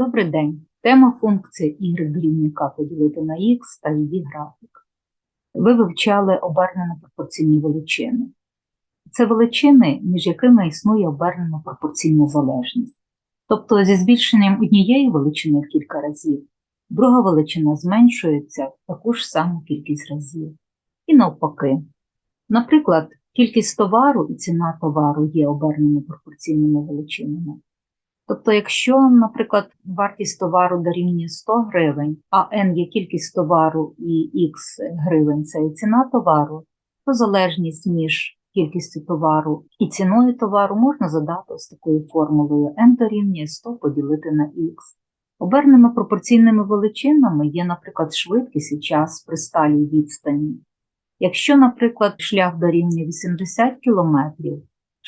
Добрий день. Тема функції y дорівнює поділити на x та її графік. Ви вивчали обернено пропорційні величини. Це величини, між якими існує обернено пропорційна залежність. Тобто зі збільшенням однієї величини в кілька разів, друга величина зменшується в таку ж саму кількість разів. І навпаки. Наприклад, кількість товару і ціна товару є обернено пропорційними величинами. Тобто, якщо, наприклад, вартість товару дорівнює 100 гривень, а n є кількість товару і x гривень це ціна товару, то залежність між кількістю товару і ціною товару можна задати ось такою формулою n дорівнює 100 поділити на x. Обернено пропорційними величинами є, наприклад, швидкість і час при сталій відстані. Якщо, наприклад, шлях дорівнює 80 км,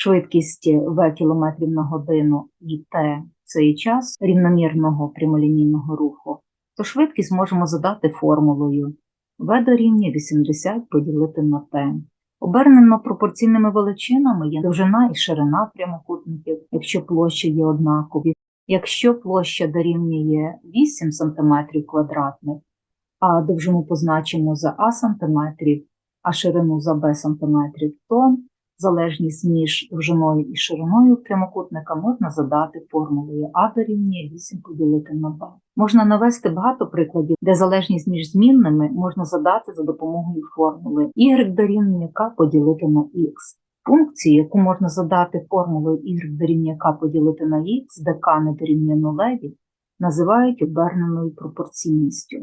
швидкість v км на годину і t це і час рівномірного прямолінійного руху, то швидкість можемо задати формулою v дорівнює 80 поділити на t. Обернено пропорційними величинами є довжина і ширина прямокутників, якщо площа є однакові. Якщо площа дорівнює 8 см квадратних, а довжину позначимо за а см, а ширину за b см, то залежність між довжиною і шириною прямокутника можна задати формулою А дорівнює 8 поділити на b. Можна навести багато прикладів, де залежність між змінними можна задати за допомогою формули y дорівнює k поділити на x. Функцію, яку можна задати формулою y дорівнює k поділити на x, де k не дорівнює нулеві, називають оберненою пропорційністю.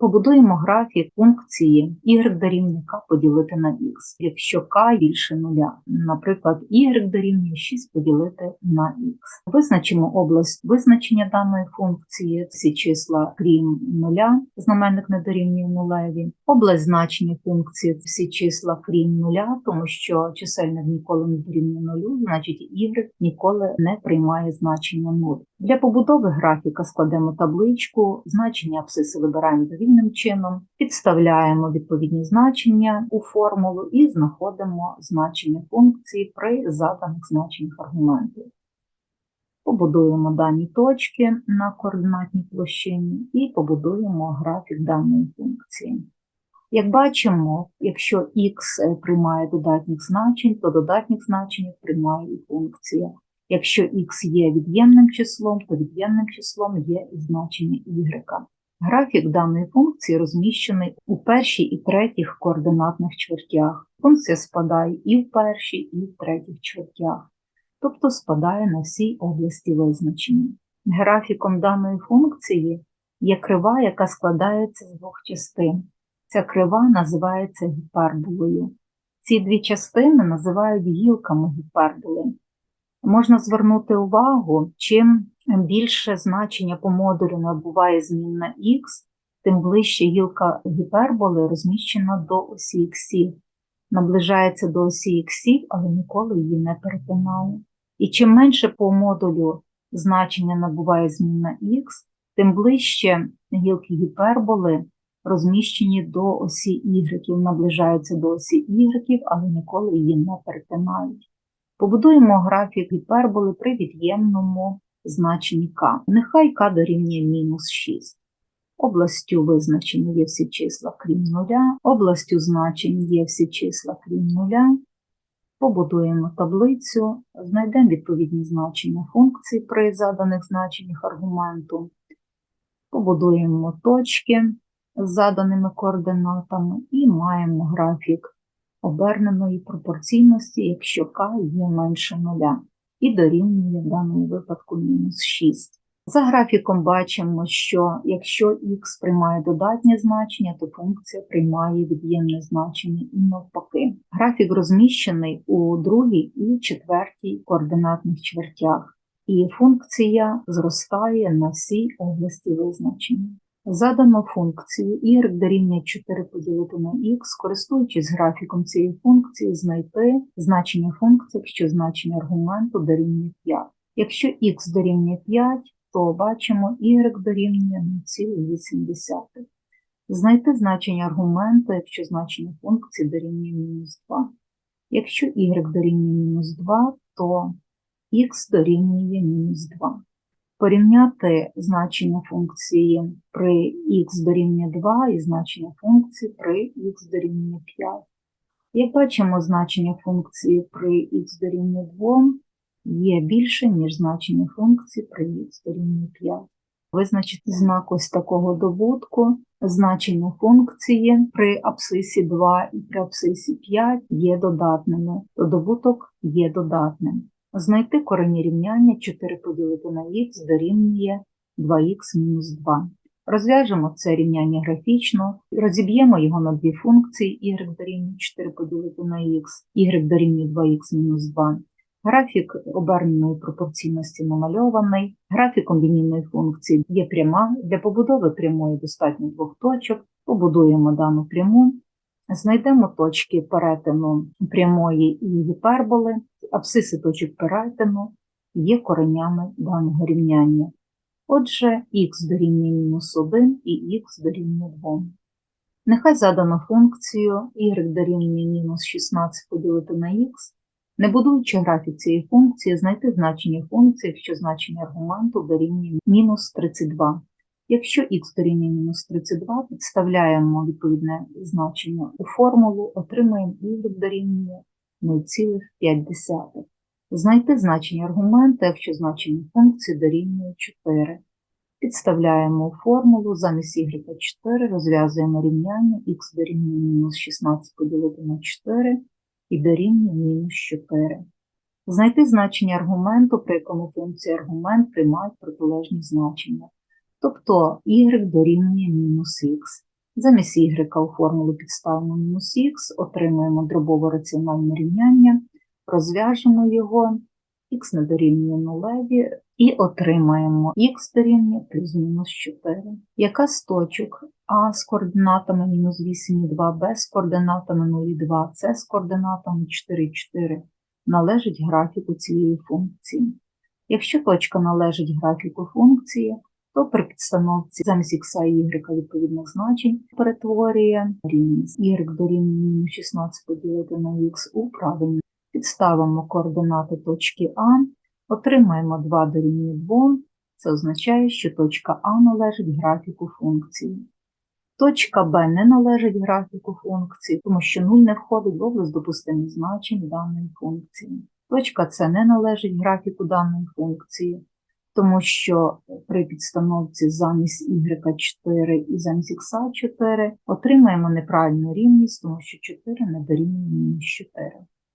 Побудуємо графік функції y дорівнює k поділити на x, якщо k більше нуля. Наприклад, y дорівнює 6 поділити на x. Визначимо область визначення даної функції, всі числа крім нуля, знаменник не дорівнює нулеві. Область значення функції всі числа крім нуля, тому що чисельник ніколи не дорівнює нулю, значить y ніколи не приймає значення 0. Для побудови графіка складемо табличку, значення абсциси вибираємо довільним чином, підставляємо відповідні значення у формулу і знаходимо значення функції при заданих значеннях аргументів. Побудуємо дані точки на координатній площині і побудуємо графік даної функції. Як бачимо, якщо х приймає додатніх значень, то додатніх значень приймає і функція. Якщо х є від'ємним числом, то від'ємним числом є і значення y. Графік даної функції розміщений у першій і третіх координатних чвертях. Функція спадає і в першій, і в третіх чвертях, тобто спадає на всій області визначення. Графіком даної функції є крива, яка складається з двох частин. Ця крива називається гіперболою. Ці дві частини називають гілками гіперболи. Можна звернути увагу, чим більше значення по модулю набуває змінна х, тим ближче гілка гіперболи розміщена до осі х, наближається до осі х, але ніколи її не перетинає. І чим менше по модулю значення набуває змінна х, тим ближче гілки гіперболи розміщені до осі y, наближаються до осі y, але ніколи її не перетинають. Побудуємо графік гіперболи при від'ємному значенні k. Нехай k дорівнює мінус 6. Областю визначення є всі числа крім нуля, областю значень є всі числа крім нуля. Побудуємо таблицю, знайдемо відповідні значення функцій при заданих значеннях аргументу, побудуємо точки з заданими координатами і маємо графік оберненої пропорційності, якщо k є менше нуля, і дорівнює в даному випадку мінус 6. За графіком бачимо, що якщо х приймає додатнє значення, то функція приймає від'ємне значення і навпаки. Графік розміщений у другій і четвертій координатних чвертях, і функція зростає на всій області визначення. Задано функцію y дорівнює 4 поділити на x, користуючись графіком цієї функції, знайти значення функції, якщо значення аргументу дорівнює 5. Якщо x дорівнює 5, то бачимо y дорівнює 0,8. Знайти значення аргументу, якщо значення функції дорівнює мінус 2. Якщо y дорівнює мінус 2, то x дорівнює мінус 2. Порівняти значення функції при х дорівнює 2 і значення функції при х дорівнює 5. Як бачимо, значення функції при х дорівнює 2 є більше, ніж значення функції при х дорівнює 5. Визначити знак ось такого добутку. Значення функції при абсцисі 2 і при абсцисі 5 є додатними, то добуток є додатним. Знайти корені рівняння 4 поділити на х дорівнює 2х мінус 2. Розв'яжемо це рівняння графічно, розіб'ємо його на дві функції y дорівнює 4 поділити на х, y дорівнює 2х мінус 2. Графік оберненої пропорційності намальований. Графіком лінійної функції є пряма. Для побудови прямої достатньо двох точок. Побудуємо дану пряму. Знайдемо точки перетину прямої і гіперболи. Абсциси точок перетину є коренями даного рівняння. Отже, х дорівнює мінус 1 і х дорівнює 2. Нехай задану функцію y дорівнює мінус 16 поділити на х. Не будуючи графік цієї функції, знайти значення функції, якщо значення аргументу дорівнює мінус 32. Якщо х дорівнює мінус 32, підставляємо відповідне значення у формулу, отримаємо y дорівнює 0,5. Знайти значення аргумента, якщо значення функції дорівнює 4. Підставляємо формулу, замість y 4 розв'язуємо рівняння х дорівнює мінус 16 поділити на 4 і дорівнює мінус 4. Знайти значення аргументу, при якому функція аргумент приймають протилежні значення. Тобто y дорівнює мінус х. Замість y у формулу підставимо мінус х, отримаємо дробове раціональне рівняння, розв'яжемо його, х не дорівнює нулеві і отримаємо х дорівнює плюс мінус 4. Яка з точок А з координатами мінус 8 і 2, Б з координатами 0 і 2, С з координатами 4 і 4 належить графіку цієї функції. Якщо точка належить графіку функції, то при підстановці замість х і y відповідних значень перетворює рівність y дорівнює мінус 16 поділити на х у правильну. Підставимо координати точки А, отримаємо 2 дорівнює 2, це означає, що точка А належить графіку функції. Точка Б не належить графіку функції, тому що 0 не входить в область допустимих значень даної функції. Точка С не належить графіку даної функції, тому що при підстановці замість y4 і замість x4 отримаємо неправильну рівність, тому що 4 не дорівнює мінус 4.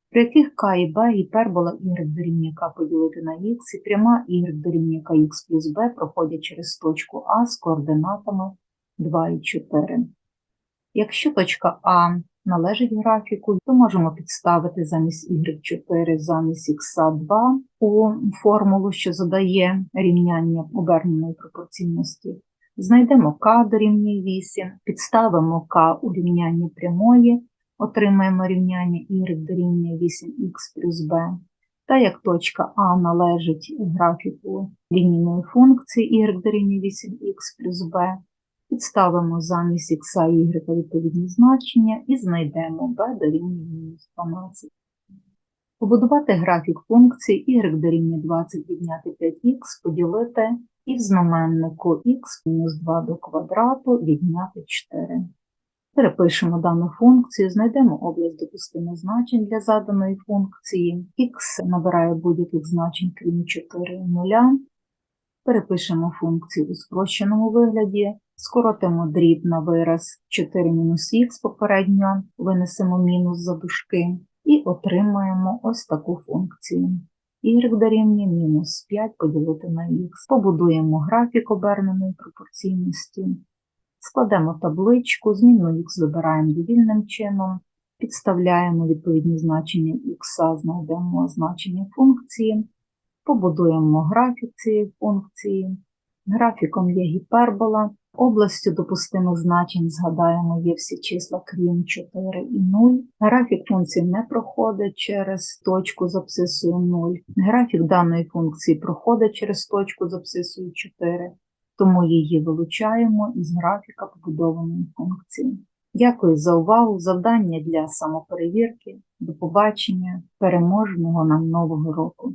При яких k і b гіпербола y дорівнює k поділити на x і пряма y дорівнює kx плюс b проходять через точку А з координатами 2 і 4. Якщо точка А належить графіку, то можемо підставити замість y4 замість x2 у формулу, що задає рівняння оберненої пропорційності. Знайдемо k дорівнює 8, підставимо k у рівняння прямої, отримаємо рівняння y дорівнює 8x плюс b. Та як точка А належить графіку лінійної функції y дорівнює 8x плюс b, Підставимо замість х і y відповідні значення і знайдемо b дорівнює мінус 12. Побудувати графік функції y дорівнює 20 відняти 5х, поділити і в знаменнику х мінус 2 до квадрату відняти 4. Перепишемо дану функцію, знайдемо область допустимих значень для заданої функції. х набирає будь-яких значень, крім 4 і 0. Перепишемо функцію у спрощеному вигляді. Скоротимо дріб на вираз 4 мінус х попередньо, винесемо мінус за дужки і отримаємо ось таку функцію. y дорівнює мінус 5 поділити на х. Побудуємо графік оберненої пропорційності, складемо табличку, зміну х вибираємо довільним чином, підставляємо відповідні значення х, знайдемо значення функції, побудуємо графік цієї функції. Графіком є гіпербола. Областю допустимих значень, згадаємо, є всі числа крім 4 і 0. Графік функції не проходить через точку з абсцисою 0. Графік даної функції проходить через точку з абсцисою 4, тому її вилучаємо із графіка побудованої функції. Дякую за увагу. Завдання для самоперевірки. До побачення, переможного нам нового року!